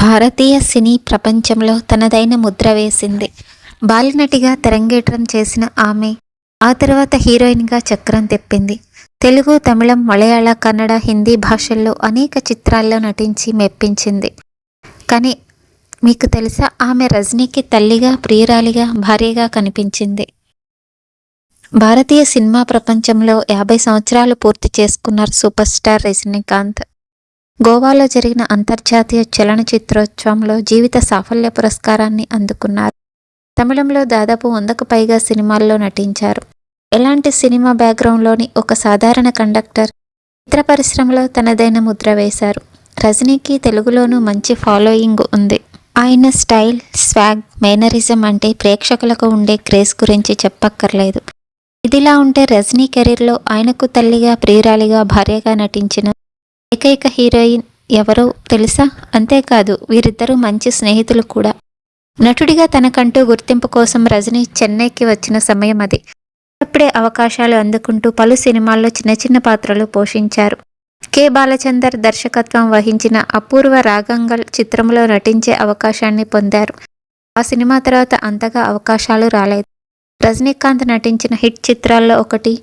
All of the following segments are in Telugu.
భారతీయ సినీ ప్రపంచంలో తనదైన ముద్ర వేసింది. బాలనటిగా తెరంగేట్రం చేసిన ఆమె ఆ తర్వాత హీరోయిన్గా చక్రం తెప్పింది. తెలుగు తమిళం మలయాళ కన్నడ హిందీ భాషల్లో అనేక చిత్రాల్లో నటించి మెప్పించింది. కానీ మీకు తెలుసా ఆమె రజనీకి తల్లిగా ప్రియురాలిగా భార్యగా కనిపించింది. భారతీయ సినిమా ప్రపంచంలో యాభై సంవత్సరాలు పూర్తి చేసుకున్నారు సూపర్ స్టార్ రజనీకాంత్ గోవాలో జరిగిన అంతర్జాతీయ చలనచిత్రోత్సవంలో జీవిత సాఫల్య పురస్కారాన్ని అందుకున్నారు. తమిళంలో దాదాపు వందకు పైగా సినిమాల్లో నటించారు. ఎలాంటి సినిమా బ్యాక్గ్రౌండ్లోని ఒక సాధారణ కండక్టర్ చిత్ర పరిశ్రమలో తనదైన ముద్ర వేశారు. రజనీకి తెలుగులోనూ మంచి ఫాలోయింగ్ ఉంది. ఆయన స్టైల్ స్వాగ్ మేనరిజం అంటే ప్రేక్షకులకు ఉండే క్రేజ్ గురించి చెప్పక్కర్లేదు. ఇదిలా ఉంటే రజనీ కెరీర్లో ఆయనకు తల్లిగా ప్రియురాలిగా భార్యగా నటించిన ఏకైక హీరోయిన్ ఎవరో తెలుసా? అంతేకాదు వీరిద్దరూ మంచి స్నేహితులు కూడా. నటుడిగా తనకంటూ గుర్తింపు కోసం రజనీ చెన్నైకి వచ్చిన సమయం అది. అప్పుడే అవకాశాలు అందుకుంటూ పలు సినిమాల్లో చిన్న చిన్న పాత్రలు పోషించారు. కె. బాలచందర్ దర్శకత్వం వహించిన అపూర్వ రాగంగల్ చిత్రంలో నటించే అవకాశాన్ని పొందారు. ఆ సినిమా తర్వాత అంతగా అవకాశాలు రాలేదు. రజనీకాంత్ నటించిన హిట్ చిత్రాల్లో ఒకటి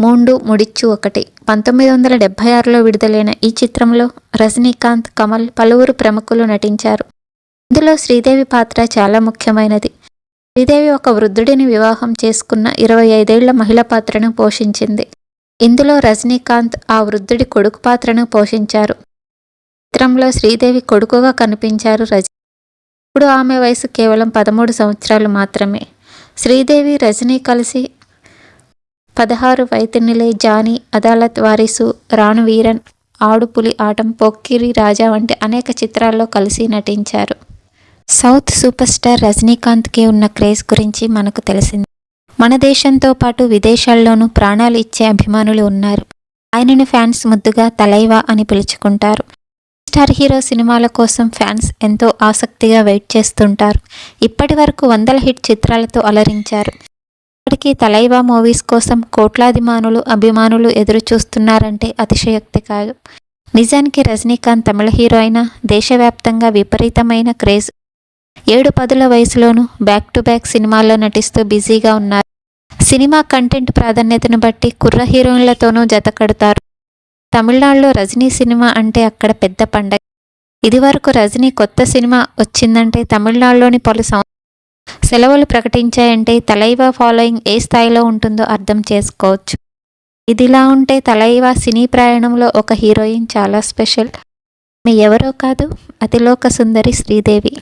మూండు ముడిచ్చు ఒకటి. పంతొమ్మిది వందల డెబ్బై ఆరులో విడుదలైన ఈ చిత్రంలో రజనీకాంత్ కమల్ పలువురు ప్రముఖులు నటించారు. ఇందులో శ్రీదేవి పాత్ర చాలా ముఖ్యమైనది. శ్రీదేవి ఒక వృద్ధుడిని వివాహం చేసుకున్న ఇరవై ఐదేళ్ళ మహిళ పాత్రను పోషించింది. ఇందులో రజనీకాంత్ ఆ వృద్ధుడి కొడుకు పాత్రను పోషించారు. చిత్రంలో శ్రీదేవి కొడుకుగా కనిపించారు రజనీ ఇప్పుడు ఆమె వయసు కేవలం పదమూడు సంవత్సరాలు మాత్రమే. శ్రీదేవి రజనీ కలిసి పదహారు వైతినిలే జానీ అదాలత్ వారిసు రాణు వీరన్ ఆడుపులి ఆటం పొక్కిరి రాజా వంటి అనేక చిత్రాల్లో కలిసి నటించారు. సౌత్ సూపర్ స్టార్ రజనీకాంత్కి ఉన్న క్రేజ్ గురించి మనకు తెలిసింది. మన దేశంతో పాటు విదేశాల్లోనూ ప్రాణాలు ఇచ్చే అభిమానులు ఉన్నారు. ఆయనను ఫ్యాన్స్ ముద్దుగా తలైవా అని పిలుచుకుంటారు. స్టార్ హీరో సినిమాల కోసం ఫ్యాన్స్ ఎంతో ఆసక్తిగా వెయిట్ చేస్తుంటారు. ఇప్పటి వరకు వందల హిట్ చిత్రాలతో అలరించారు. ఇప్పటికీ తలైవా మూవీస్ కోసం కోట్లాది మానులు అభిమానులు ఎదురు చూస్తున్నారంటే అతిశయోక్తి కాదు. నిజానికి రజనీకాంత్ తమిళ హీరో అయిన దేశవ్యాప్తంగా విపరీతమైన క్రేజ్. ఏడు పదుల వయసులోనూ బ్యాక్ టు బ్యాక్ సినిమాల్లో నటిస్తూ బిజీగా ఉన్నారు. సినిమా కంటెంట్ ప్రాధాన్యతను బట్టి కుర్ర హీరోయిన్లతోనూ జతకడతారు తమిళనాడులో రజనీ సినిమా అంటే అక్కడ పెద్ద పండగ. ఇదివరకు రజనీ కొత్త సినిమా వచ్చిందంటే తమిళనాడులోని పలు సం సెలవులు ప్రకటించాయంటే తలైవా ఫాలోయింగ్ ఏ స్థాయిలో ఉంటుందో అర్థం చేసుకోవచ్చు. ఇదిలా ఉంటే తలైవా సినీ ప్రయాణంలో ఒక హీరోయిన్ చాలా స్పెషల్. మీ ఎవరో కాదు అతిలోక సుందరి శ్రీదేవి.